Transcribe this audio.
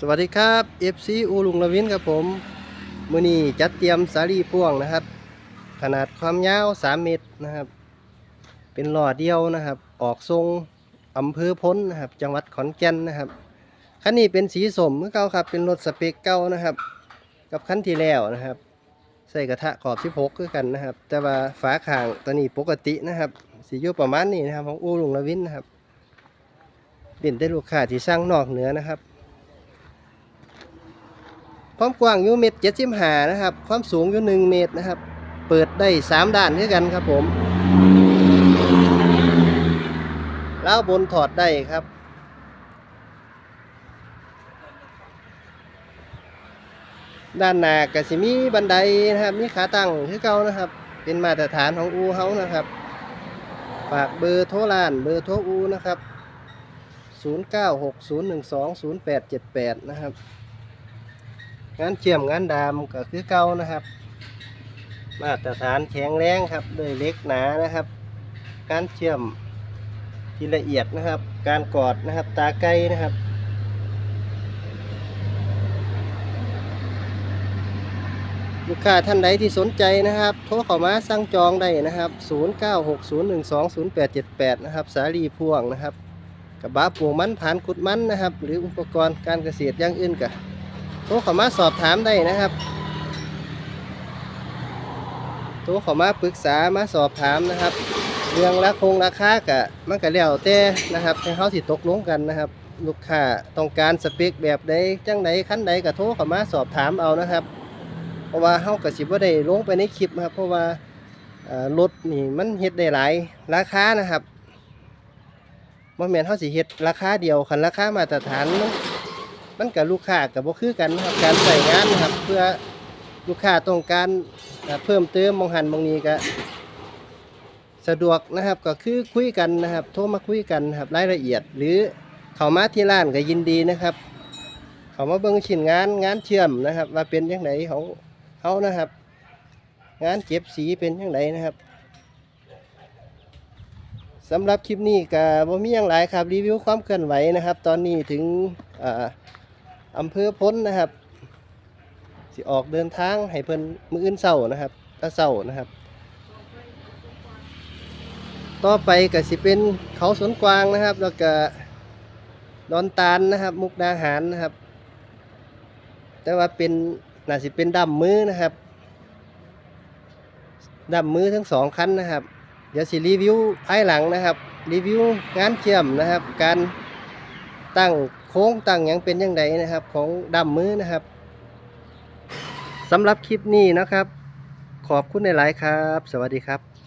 สวัสดีครับ FC อูลุงลวินครับผมมือนี้จัดเตรียมสาลีพ่วงนะครับ ขนาดความยาว 3 เมตรนะครับ เป็นหล่อเดียวนะครับ ออกทรงอำเภอพ้นนะครับ จังหวัดขอนแก่นนะครับคันนี้เป็นสีสมเมื่อเก่าครับ เป็นรถสเปกเก่านะครับ กับคันที่แล้วนะครับ ใส่กระทะขอบ16คือกันนะครับ แต่ว่าฝาข้างตัวนี้ปกตินะครับสีอยู่ประมาณนี้นะครับของอูลุงลวินนะครับเป็นได้ลูกค้าที่สร้างนอกเหนือนะครับ ความกว้างอยู่เมตรเจ็ดสิบห้านะครับ ความสูงอยู่หนึ่งเมตรนะครับ เปิดได้สามด้านด้วยกันครับผมแล้วบนถอดได้ครับ ด้านหน้าก็สิมีบันไดนะครับ มีขาตั้งคือเก่านะครับ เป็นมาตรฐานของอูเฮานะครับ ฝากเบอร์โทรร้านเบอร์โทรอูนะครับ 0960120878 นะครับ งานเชื่อมงานดามก็คือเก่านะครับ มาตรฐานแข็งแรงครับโดยเล็กหนานะครับ การเชื่อมที่ละเอียดนะครับ การกอดนะครับ ตาไกลนะครับลูกค้าท่านใดที่สนใจนะครับ โทรเข้ามาสั่งจองได้นะครับ 0960120878 นะครับ สาลีพ่วงนะครับกับบาปลูกมันผ่านขุดมันนะครับ หรืออุปกรณ์การเกษตรอย่างอื่นก็ โทรเข้ามาสอบถามได้นะครับโทรเข้ามาปรึกษามาสอบถามนะครับ เรื่องราคงราคากะมันก็แล้วแต่นะครับให้เขาสิตกลงกันนะครับ ลูกค้าต้องการสเปคแบบใดจังใดขั้นใดก็โทรเข้ามาสอบถามเอานะครับ เพราะว่าเฮาก็สิบ่ได้ลงไปในคลิปนะครับ เพราะว่ารถนี่มันเฮ็ดได้หลายราคานะครับบ่แม่นเฮาสิเฮ็ดราคาเดียวคันราคามาตรฐาน มันกับลูกค้าก็บ่คือกันนะครับการใส่งานนะครับ เพื่อลูกค้าต้องการเพิ่มเติมมองหันมองนี้ก็สะดวกนะครับก็คือคุยกันนะครับ โทรมาคุยกันครับรายละเอียด หรือเข้ามาที่ร้านก็ยินดีนะครับ เขามาเบิ่งชิ้นงานงานเชื่อมนะครับ ว่าเป็นยังไงของเขานะครับ งานเก็บสีเป็นยังไงนะครับสำหรับคลิปนี้ก็บ่มีอย่างไรครับรีวิวความเคลื่อนไหวนะครับ ตอนนี้ถึง อำเภอพ้นนะครับสิออกเดินทางให้เพิ่นมืออื่นเช้านะครับตะเช้านะครับ ต่อไปก็สิเป็นเขาสวนกวางนะครับ แล้วก็ดอนตาลนะครับ มุกดาหารนะครับ แต่ว่าเป็นน่าสิเป็นดั้มมือนะครับดั้มมือทั้งสองคันนะครับ เดี๋ยวสิรีวิวภายหลังนะครับ รีวิวงานเชื่อมนะครับ การตั้ง ค้งตั้งยังเป็นยังไงนะครับ ของดำมือนะครับสำหรับคลิปนี้นะครับ ขอบคุณในหลายครับ สวัสดีครับ